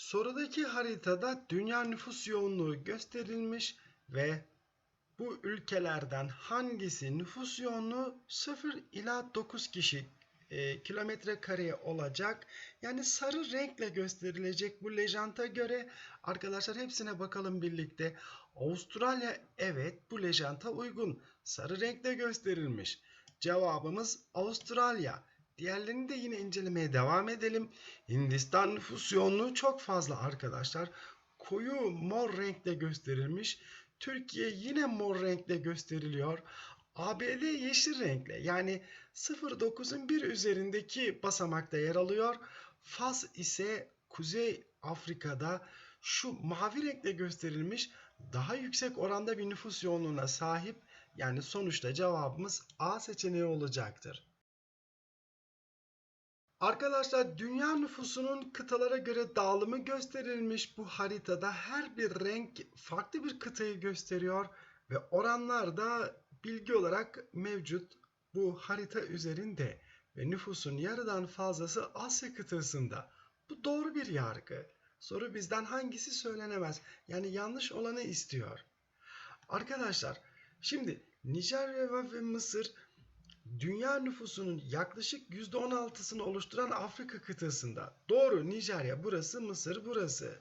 Sorudaki haritada dünya nüfus yoğunluğu gösterilmiş ve bu ülkelerden hangisi nüfus yoğunluğu 0 ila 9 kişi e, kilometre kareye olacak? Yani sarı renkle gösterilecek bu lejanta göre arkadaşlar hepsine bakalım birlikte. Avustralya evet bu lejanta uygun. Sarı renkle gösterilmiş. Cevabımız Avustralya. Diğerlerini de yine incelemeye devam edelim. Hindistan nüfus yoğunluğu çok fazla arkadaşlar. Koyu mor renkle gösterilmiş. Türkiye yine mor renkle gösteriliyor. ABD yeşil renkle yani 0.9'un bir üzerindeki basamakta yer alıyor. Fas ise Kuzey Afrika'da şu mavi renkle gösterilmiş daha yüksek oranda bir nüfus yoğunluğuna sahip. Yani sonuçta cevabımız A seçeneği olacaktır. Arkadaşlar dünya nüfusunun kıtalara göre dağılımı gösterilmiş bu haritada her bir renk farklı bir kıtayı gösteriyor ve oranlar da bilgi olarak mevcut bu harita üzerinde ve nüfusun yarıdan fazlası Asya kıtasında. Bu doğru bir yargı. Soru bizden hangisi söylenemez? Yani yanlış olanı istiyor. Arkadaşlar şimdi Nijerya ve Mısır dünya nüfusunun yaklaşık %16'sını oluşturan Afrika kıtasında. Doğru Nijerya burası, Mısır burası.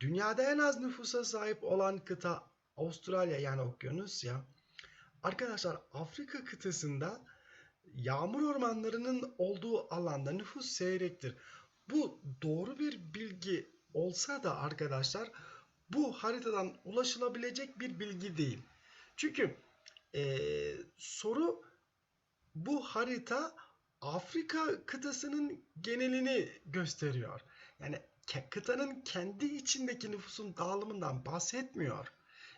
Dünyada en az nüfusa sahip olan kıta Avustralya yani Okyanusya. Arkadaşlar Afrika kıtasında yağmur ormanlarının olduğu alanda nüfus seyrektir. Bu doğru bir bilgi olsa da arkadaşlar bu haritadan ulaşılabilecek bir bilgi değil. Çünkü ee, soru bu harita Afrika kıtasının genelini gösteriyor. Yani kıtanın kendi içindeki nüfusun dağılımından bahsetmiyor.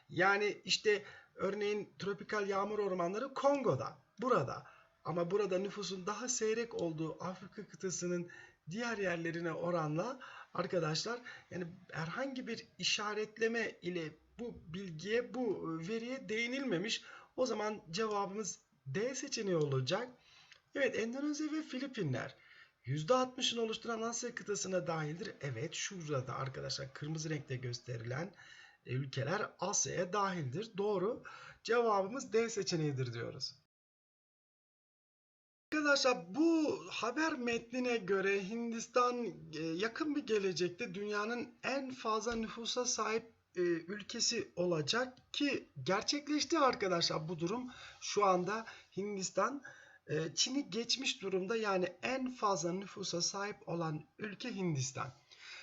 Yani işte örneğin tropikal yağmur ormanları Kongo'da, burada. Ama burada nüfusun daha seyrek olduğu Afrika kıtasının diğer yerlerine oranla arkadaşlar yani herhangi bir işaretleme ile bu bilgiye, bu veriye değinilmemiş. O zaman cevabımız D seçeneği olacak. Evet Endonezya ve Filipinler %60'ını oluşturan Asya kıtasına dahildir. Evet şurada arkadaşlar kırmızı renkte gösterilen ülkeler Asya'ya dahildir. Doğru. Cevabımız D seçeneğidir diyoruz. Arkadaşlar bu haber metnine göre Hindistan e, yakın bir gelecekte dünyanın en fazla nüfusa sahip e, ülkesi olacak ki gerçekleşti arkadaşlar bu durum. Şu anda Hindistan e, Çin'i geçmiş durumda yani en fazla nüfusa sahip olan ülke Hindistan.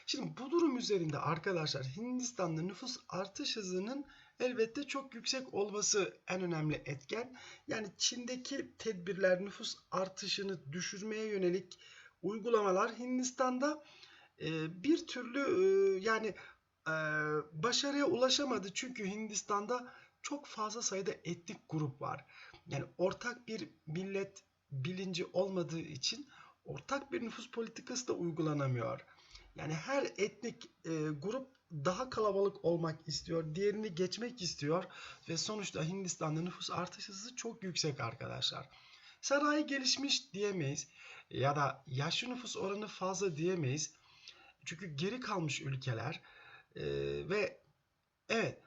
Şimdi bu durum üzerinde arkadaşlar Hindistan'da nüfus artış hızının elbette çok yüksek olması en önemli etken. Yani Çin'deki tedbirler nüfus artışını düşürmeye yönelik uygulamalar Hindistan'da e, bir türlü e, yani başarıya ulaşamadı. Çünkü Hindistan'da çok fazla sayıda etnik grup var. Yani ortak bir millet bilinci olmadığı için ortak bir nüfus politikası da uygulanamıyor. Yani her etnik e, grup daha kalabalık olmak istiyor, diğerini geçmek istiyor ve sonuçta Hindistan'da nüfus artış hızı çok yüksek arkadaşlar. Sanayi gelişmiş diyemeyiz ya da yaşlı nüfus oranı fazla diyemeyiz. Çünkü geri kalmış ülkeler e, ve evet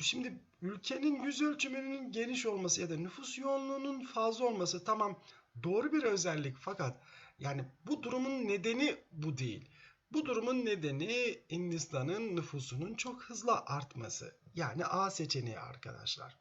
şimdi ülkenin yüz ölçümünün geniş olması ya da nüfus yoğunluğunun fazla olması tamam doğru bir özellik fakat yani bu durumun nedeni bu değil. Bu durumun nedeni Hindistan'ın nüfusunun çok hızlı artması. Yani A seçeneği arkadaşlar.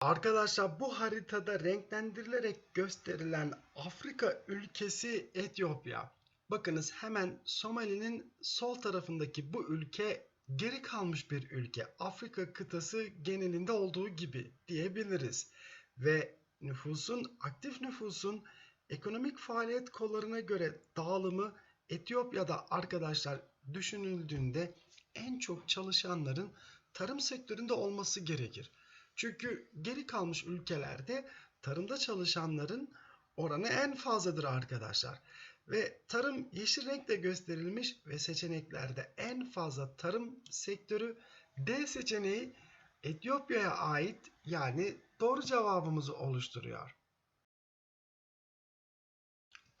Arkadaşlar bu haritada renklendirilerek gösterilen Afrika ülkesi Etiyopya. Bakınız hemen Somali'nin sol tarafındaki bu ülke geri kalmış bir ülke. Afrika kıtası genelinde olduğu gibi diyebiliriz. Ve nüfusun, aktif nüfusun ekonomik faaliyet kollarına göre dağılımı Etiyopya'da arkadaşlar düşünüldüğünde en çok çalışanların tarım sektöründe olması gerekir. Çünkü geri kalmış ülkelerde tarımda çalışanların oranı en fazladır arkadaşlar. Ve tarım yeşil renkle gösterilmiş ve seçeneklerde en fazla tarım sektörü D seçeneği Etiyopya'ya ait yani doğru cevabımızı oluşturuyor.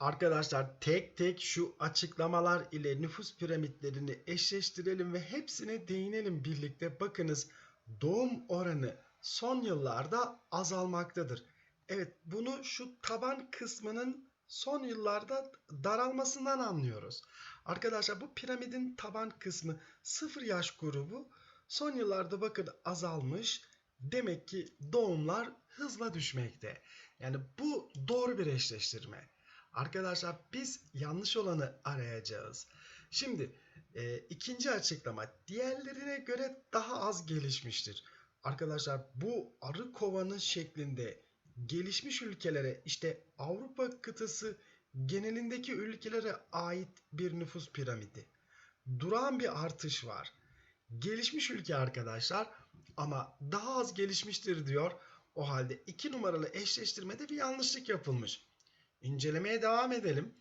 Arkadaşlar tek tek şu açıklamalar ile nüfus piramitlerini eşleştirelim ve hepsine değinelim birlikte. Bakınız doğum oranı son yıllarda azalmaktadır. Evet bunu şu taban kısmının son yıllarda daralmasından anlıyoruz. Arkadaşlar bu piramidin taban kısmı 0 yaş grubu son yıllarda bakın azalmış. Demek ki doğumlar hızla düşmekte. Yani bu doğru bir eşleştirme. Arkadaşlar biz yanlış olanı arayacağız. Şimdi e, ikinci açıklama diğerlerine göre daha az gelişmiştir. Arkadaşlar bu arı kovanı şeklinde gelişmiş ülkelere işte Avrupa kıtası genelindeki ülkelere ait bir nüfus piramidi. Duran bir artış var. Gelişmiş ülke arkadaşlar ama daha az gelişmiştir diyor. O halde iki numaralı eşleştirmede bir yanlışlık yapılmış. İncelemeye devam edelim.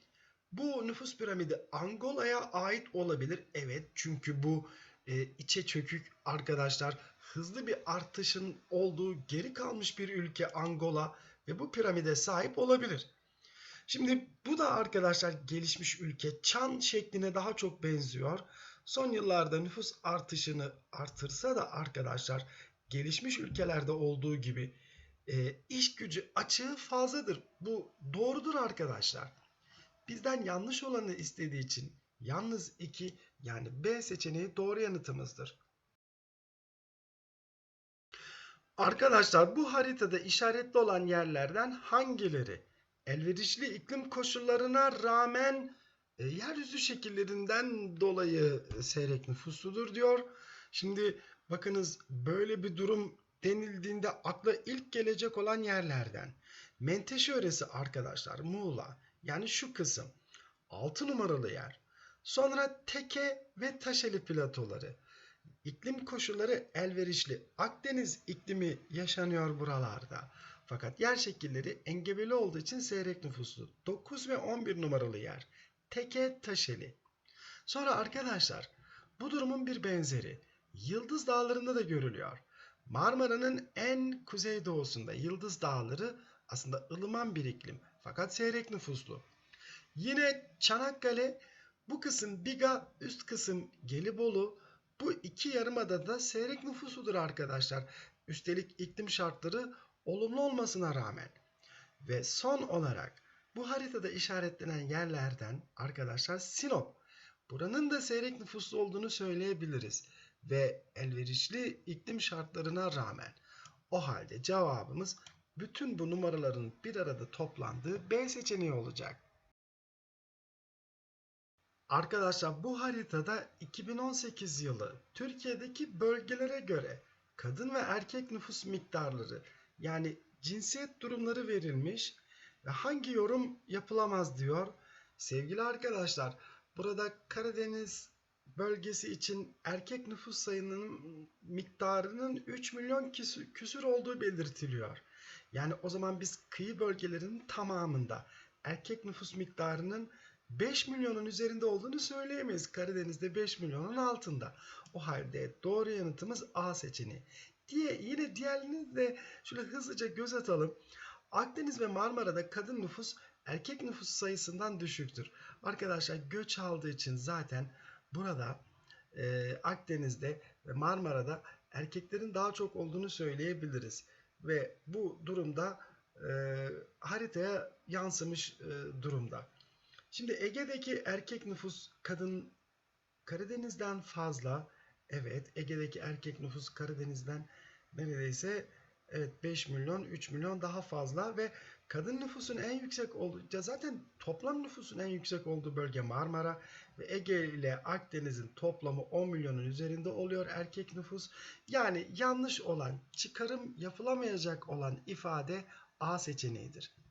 Bu nüfus piramidi Angola'ya ait olabilir. Evet çünkü bu e, içe çökük arkadaşlar hızlı bir artışın olduğu geri kalmış bir ülke Angola ve bu piramide sahip olabilir. Şimdi bu da arkadaşlar gelişmiş ülke Çan şekline daha çok benziyor. Son yıllarda nüfus artışını artırsa da arkadaşlar gelişmiş ülkelerde olduğu gibi e, iş gücü açığı fazladır. Bu doğrudur arkadaşlar. Bizden yanlış olanı istediği için yalnız 2 yani B seçeneği doğru yanıtımızdır. Arkadaşlar bu haritada işaretli olan yerlerden hangileri elverişli iklim koşullarına rağmen e, yeryüzü şekillerinden dolayı seyrek nüfusludur diyor. Şimdi bakınız böyle bir durum denildiğinde akla ilk gelecek olan yerlerden. Menteşe yöresi arkadaşlar Muğla yani şu kısım 6 numaralı yer. Sonra Teke ve Taşeli platoları. İklim koşulları elverişli. Akdeniz iklimi yaşanıyor buralarda. Fakat yer şekilleri engebeli olduğu için seyrek nüfuslu. 9 ve 11 numaralı yer. Teke Taşeli. Sonra arkadaşlar bu durumun bir benzeri Yıldız Dağları'nda da görülüyor. Marmara'nın en kuzeydoğusunda Yıldız Dağları aslında ılıman bir iklim fakat seyrek nüfuslu. Yine Çanakkale bu kısım Biga, üst kısım Gelibolu. Bu iki yarımadada seyrek nüfusudur arkadaşlar. Üstelik iklim şartları olumlu olmasına rağmen. Ve son olarak bu haritada işaretlenen yerlerden arkadaşlar Sinop. Buranın da seyrek nüfuslu olduğunu söyleyebiliriz ve elverişli iklim şartlarına rağmen. O halde cevabımız bütün bu numaraların bir arada toplandığı B seçeneği olacak. Arkadaşlar bu haritada 2018 yılı Türkiye'deki bölgelere göre kadın ve erkek nüfus miktarları yani cinsiyet durumları verilmiş ve hangi yorum yapılamaz diyor. Sevgili arkadaşlar burada Karadeniz bölgesi için erkek nüfus sayının miktarının 3 milyon küsür olduğu belirtiliyor. Yani o zaman biz kıyı bölgelerinin tamamında erkek nüfus miktarının 5 milyonun üzerinde olduğunu söyleyemeyiz. Karadeniz'de 5 milyonun altında. O halde doğru yanıtımız A seçeneği. Diye yine diğerlerini de şöyle hızlıca göz atalım. Akdeniz ve Marmara'da kadın nüfus erkek nüfus sayısından düşüktür. Arkadaşlar göç aldığı için zaten burada e, Akdeniz'de ve Marmara'da erkeklerin daha çok olduğunu söyleyebiliriz. Ve bu durumda e, haritaya yansımış e, durumda. Şimdi Ege'deki erkek nüfus kadın Karadeniz'den fazla. Evet Ege'deki erkek nüfus Karadeniz'den neredeyse evet 5 milyon 3 milyon daha fazla ve kadın nüfusun en yüksek olduğu zaten toplam nüfusun en yüksek olduğu bölge Marmara ve Ege ile Akdeniz'in toplamı 10 milyonun üzerinde oluyor erkek nüfus. Yani yanlış olan çıkarım yapılamayacak olan ifade A seçeneğidir.